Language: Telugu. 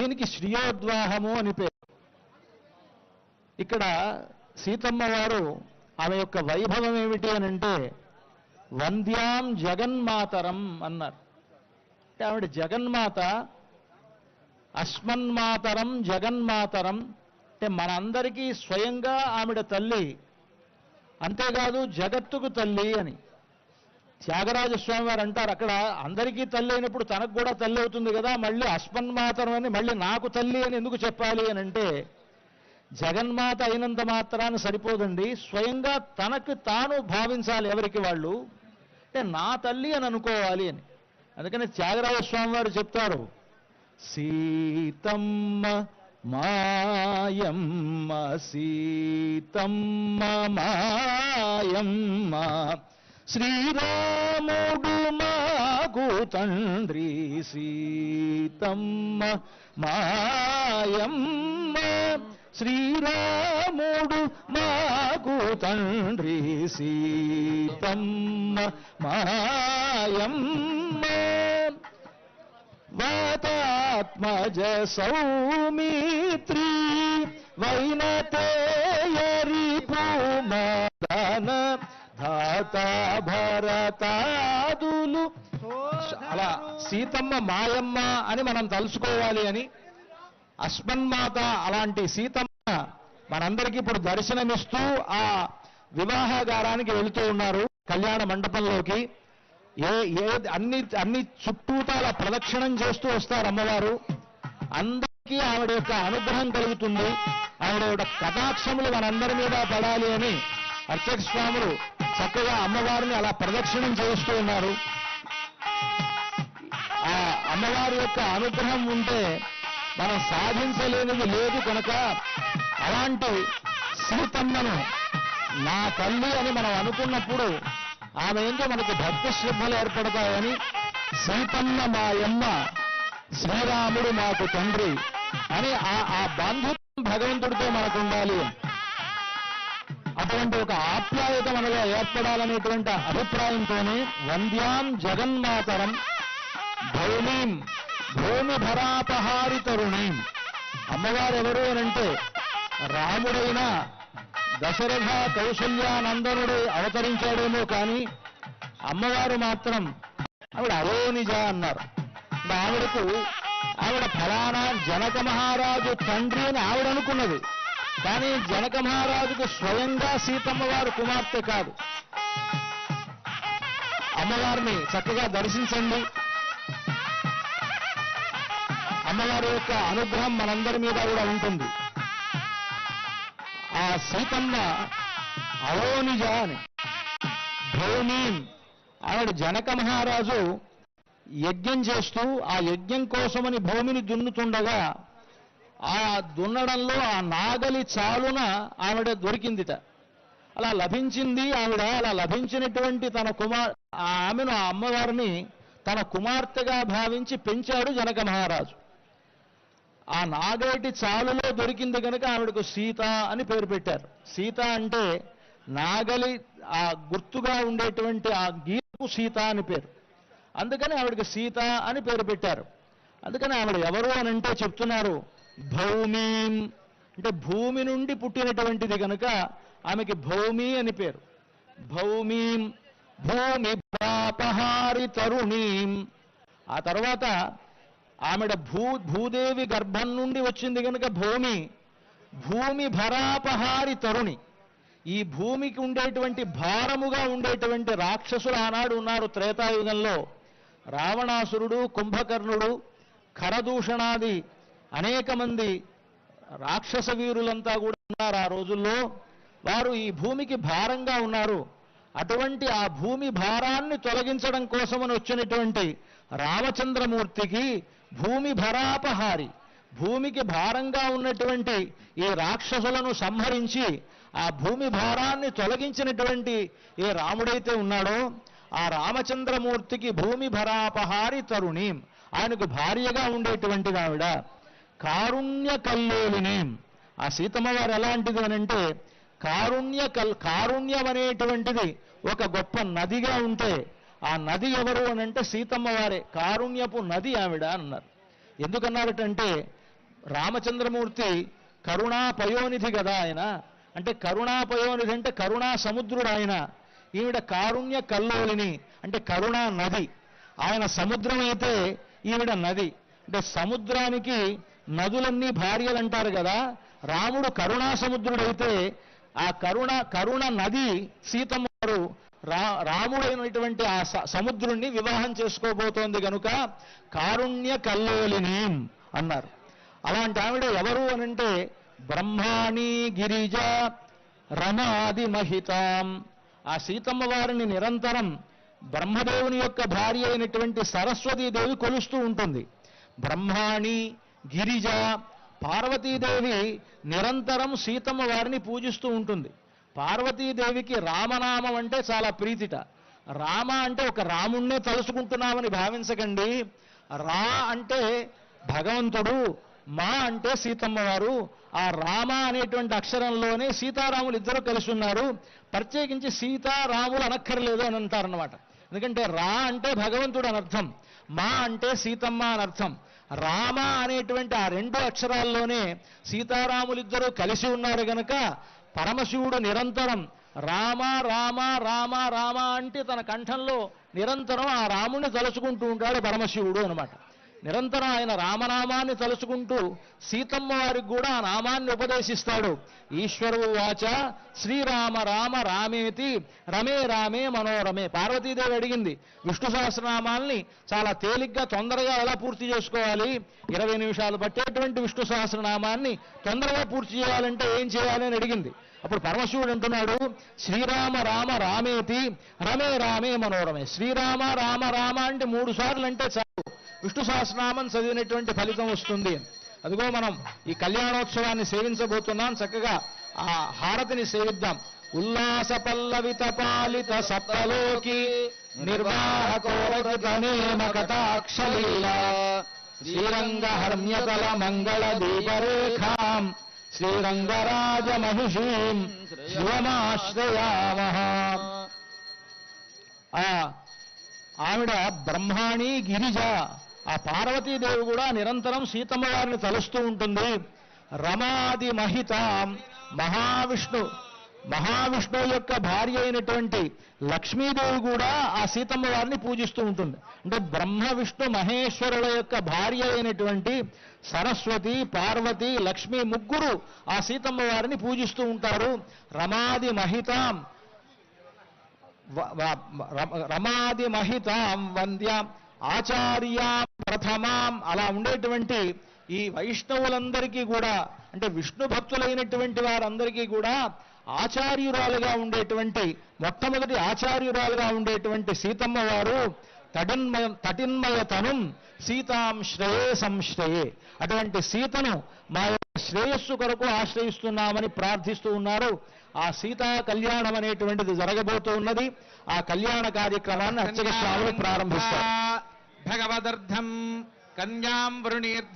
దీనికి శ్రీయోద్వాహము అని పేరు. ఇక్కడ సీతమ్మ వారు ఆమె యొక్క వైభవం ఏమిటి అని అంటే వంద్యాం జగన్మాతరం అన్నారు. అంటే ఆవిడ జగన్మాత అస్మన్మాతరం జగన్మాతరం. అంటే మనందరికీ స్వయంగా ఆవిడ తల్లి అంతేకాదు జగత్తుకు తల్లి అని. త్యాగరాజస్వామి వారు అంటారు అక్కడ అందరికీ తల్లి అయినప్పుడు తనకు కూడా తల్లి అవుతుంది కదా మళ్ళీ అస్మన్మాతరం అని మళ్ళీ నాకు తల్లి అని ఎందుకు చెప్పాలి అని అంటే జగన్మాత అయినంత మాత్రాన సరిపోదండి. స్వయంగా తనకు తాను భావించాలి ఎవరికి వాళ్ళు? అంటే నా తల్లి అని అనుకోవాలి అని. అందుకని త్యాగరాజస్వామి వారు చెప్తారు సీతమ్మ మాయమ్మ సీతమ్మ మాయమ్మ శ్రీరాముడు మాకు తండ్రి సీతమ్మ మాయమ్మ. శ్రీరాముడు మాకు తండ్రి సీతమ్మ మాయమ్మ. వాతాత్మజ సౌమిత్రి వైనతే ధాత భరతాదులు. అలా సీతమ్మ మాయమ్మ అని మనం తలుసుకోవాలి అని అస్మన్మాత అలాంటి సీతమ్మ మనందరికీ ఇప్పుడు దర్శనమిస్తూ ఆ వివాహగారానికి వెళుతూ ఉన్నారు కళ్యాణ మండపంలోకి. ఏ ఏ అన్ని అన్ని చుట్టూతాల ప్రదక్షిణం చేస్తూ వస్తారు అమ్మవారు. అందరికీ ఆవిడ యొక్క అనుగ్రహం కలుగుతుంది. ఆవిడ యొక్క కటాక్షములు మనందరి మీద పడాలి అని అర్చక స్వాములు చక్కగా అమ్మవారిని అలా ప్రదక్షిణం చేస్తూ ఉన్నారు. ఆ అమ్మవారి యొక్క అనుగ్రహం ఉంటే మనం సాధించలేనిది లేదు కనుక అలాంటి సీతమ్మను నా తల్లి అని మనం అనుకున్నప్పుడు ఆమె ఏంటో మనకు భక్తి శ్రద్ధలు ఏర్పడతాయని సీతమ్మ మాయమ్మ శ్రీరాముడు మాకు తండ్రి అని ఆ ఆ భగవంతుడితో మనకు ఉండాలి. అటువంటి ఒక ఆప్యాయత మనలో ఏర్పడాలనేటువంటి అభిప్రాయంతోనే వంద్యాం జగన్మాతరం భౌమీం భూమి భరాపహారి తరుణీం అమ్మవారు ఎవరు అనంటే రాముడైన దశరథ కౌశల్యానందనుడు అవతరించాడేమో కానీ అమ్మవారు మాత్రం ఆవిడ అరోనిజ అన్నారు. ఆవిడకు ఆవిడ ఫలానా జనక మహారాజు తండ్రి అని ఆవిడ అనుకున్నది కానీ జనక మహారాజుకు స్వయంగా సీతమ్మ వారు కుమార్తె కాదు. అమ్మవారిని చక్కగా దర్శించండి. అమ్మవారి యొక్క అనుగ్రహం మనందరి మీద కూడా ఉంటుంది. ఆ సీతమ్మ అవోనిజ అని. భూమి. ఆవిడ జనక మహారాజు యజ్ఞం చేస్తూ ఆ యజ్ఞం కోసమని భూమిని దున్నుతుండగా ఆ దున్నడంలో ఆ నాగలి చాలున ఆవిడ దొరికిందిట. అలా లభించింది ఆవిడ అలా లభించినటువంటి తన కుమార్ ఆ ఆమెను ఆ అమ్మవారిని తన కుమార్తెగా భావించి పెంచాడు జనక మహారాజు. ఆ నాగేటి చాలులో దొరికింది కనుక ఆవిడకు సీత అని పేరు పెట్టారు. సీత అంటే నాగలి ఆ గుర్తుగా ఉండేటువంటి ఆ గీతకు సీత అని పేరు. అందుకని ఆవిడకి సీత అని పేరు పెట్టారు. అందుకని ఆవిడ ఎవరు అని అంటే చెప్తున్నారు భౌమీం. అంటే భూమి నుండి పుట్టినటువంటిది కనుక ఆమెకి భౌమి అని పేరు. భౌమీం. భూమి పాపహారి తరుణీం. ఆ తర్వాత ఆమెడ భూ భూదేవి గర్భం నుండి వచ్చింది కనుక భూమి. భూమి భరాపహారి తరుణి. ఈ భూమికి ఉండేటువంటి భారముగా ఉండేటువంటి రాక్షసులు ఆనాడు ఉన్నారు త్రేతాయుగంలో. రావణాసురుడు కుంభకర్ణుడు ఖరదూషణాది అనేక మంది రాక్షస వీరులంతా కూడా ఉన్నారు ఆ రోజుల్లో. వారు ఈ భూమికి భారంగా ఉన్నారు. అటువంటి ఆ భూమి భారాన్ని తొలగించడం కోసమని వచ్చినటువంటి రామచంద్రమూర్తికి భూమి భరాపహారి భూమికి భారంగా ఉన్నటువంటి ఈ రాక్షసులను సంహరించి ఆ భూమి భారాన్ని తొలగించినటువంటి ఏ రాముడైతే ఉన్నాడో ఆ రామచంద్రమూర్తికి భూమి భరాపహారి తరుణి. ఆయనకు భార్యగా ఉండేటువంటి ఆవిడ కారుణ్య కల్లోలిని. ఆ సీతమ్మ వారు ఎలాంటిది అని అంటే కారుణ్య కల్ కారుణ్యం అనేటువంటిది ఒక గొప్ప నదిగా ఉంటే ఆ నది ఎవరు అని అంటే సీతమ్మ వారే కారుణ్యపు నది ఆవిడ అన్నారు. ఎందుకన్నారటంటే రామచంద్రమూర్తి కరుణాపయోనిధి కదా ఆయన. అంటే కరుణాపయోనిధి అంటే కరుణా సముద్రుడు ఆయన ఈవిడ కారుణ్య కల్లోలిని అంటే కరుణా నది. ఆయన సముద్రం అయితే ఈవిడ నది. అంటే సముద్రానికి నదులన్నీ భార్యలు అంటారు కదా రాముడు కరుణాసముద్రుడైతే ఆ కరుణ కరుణ నది సీతమ్మ గారు రా రాముడైనటువంటి ఆ స- సముద్రుణ్ణి వివాహం చేసుకోబోతోంది కనుక కారుణ్య కల్లోలిని అన్నారు. అలాంటి ఆవిడ ఎవరు అనంటే బ్రహ్మాణి గిరిజ రమాది మహితాం. ఆ సీతమ్మ వారిని నిరంతరం బ్రహ్మదేవుని యొక్క భార్య అయినటువంటి సరస్వతీదేవి కొలుస్తూ ఉంటుంది. బ్రహ్మాణి గిరిజ పార్వతీదేవి నిరంతరం సీతమ్మ వారిని పూజిస్తూ ఉంటుంది. పార్వతీదేవికి రామనామం అంటే చాలా ప్రీతిట. రామ అంటే ఒక రాముణ్ణే తలుసుకుంటున్నామని భావించకండి. రా అంటే భగవంతుడు మా అంటే సీతమ్మ వారు. ఆ రామ అనేటువంటి అక్షరంలోనే సీతారాములు ఇద్దరు కలిసి ఉన్నారు. ప్రత్యేకించి సీతారాములు అనక్కర్లేదు అని అంటారనమాట ఎందుకంటే రా అంటే భగవంతుడు అనర్థం మా అంటే సీతమ్మ అని అర్థం రామ అనేటువంటి ఆ రెండు అక్షరాల్లోనే సీతారాములిద్దరూ కలిసి ఉన్నారు గనక పరమశివుడు నిరంతరం రామ రామ రామ రామ అంటే తన కంఠంలో నిరంతరం ఆ రాముణ్ణి తలుచుకుంటూ ఉంటాడు పరమశివుడు అనమాట నిరంతరం ఆయన రామనామాన్ని తలుచుకుంటూ సీతమ్మ వారికి కూడా ఆ నామాన్ని ఉపదేశిస్తాడు. ఈశ్వరు వాచ శ్రీరామ రామ రామేతి రమే రామే మనోరమే. పార్వతీదేవి అడిగింది విష్ణు సహస్రనామాల్ని చాలా తేలిగ్గా తొందరగా ఎలా పూర్తి చేసుకోవాలి? ఇరవై నిమిషాలు పట్టేటువంటి విష్ణు సహస్రనామాన్ని తొందరగా పూర్తి చేయాలంటే ఏం చేయాలి? అని అడిగింది. అప్పుడు పరమశివుడు అంటున్నాడు శ్రీరామ రామ రామేతి రమే రామే మనోరమే. శ్రీరామ రామ రామ అంటే మూడు సార్లు అంటే విష్ణు సహస్రనామం చదివినటువంటి ఫలితం వస్తుంది. అదిగో మనం ఈ కళ్యాణోత్సవాన్ని సేవించబోతున్నాం. చక్కగా ఆ హారతిని సేవిద్దాం. ఉల్లాస పల్లవిత పాలిత సప్తలోకి నిర్వాహకోరకిత శ్రీరంగ హర్మ్యతల మంగళ దీపరేఖాం శ్రీరంగరాజ మహిషీం శివమాశ్రయామహ. ఆ ఆవిడ బ్రహ్మాణి గిరిజ ఆ పార్వతీదేవి కూడా నిరంతరం సీతమ్మ వారిని తలుస్తూ ఉంటుంది. రమాది మహిత మహావిష్ణు. మహావిష్ణువు యొక్క భార్య అయినటువంటి లక్ష్మీదేవి కూడా ఆ సీతమ్మ వారిని పూజిస్తూ ఉంటుంది. అంటే బ్రహ్మ విష్ణు మహేశ్వరుల యొక్క భార్య అయినటువంటి సరస్వతి పార్వతి లక్ష్మి ముగ్గురు ఆ సీతమ్మ వారిని పూజిస్తూ ఉంటారు. రమాది మహితాం రమాది మహితాం వంద్యాం. ఆచార్య ప్రథమాం అలా ఉండేటువంటి ఈ వైష్ణవులందరికీ కూడా అంటే విష్ణు భక్తులైనటువంటి వారందరికీ కూడా ఆచార్యురాలుగా ఉండేటువంటి మొట్టమొదటి ఆచార్యురాలుగా ఉండేటువంటి సీతమ్మ వారు తటిన్మయ తటిన్మయతనం సీతాం శ్రేయే. సంశ్రయే అటువంటి సీతను మా యొక్క శ్రేయస్సు కొరకు ఆశ్రయిస్తున్నామని ప్రార్థిస్తూ ఉన్నారు. ఆ సీతా కళ్యాణం అనేటువంటిది జరగబోతూ ఉన్నది. ఆ కళ్యాణ కార్యక్రమాన్ని అర్చక ప్రారంభిస్తారు. भगवदर्धम कन्या वृणीर्ध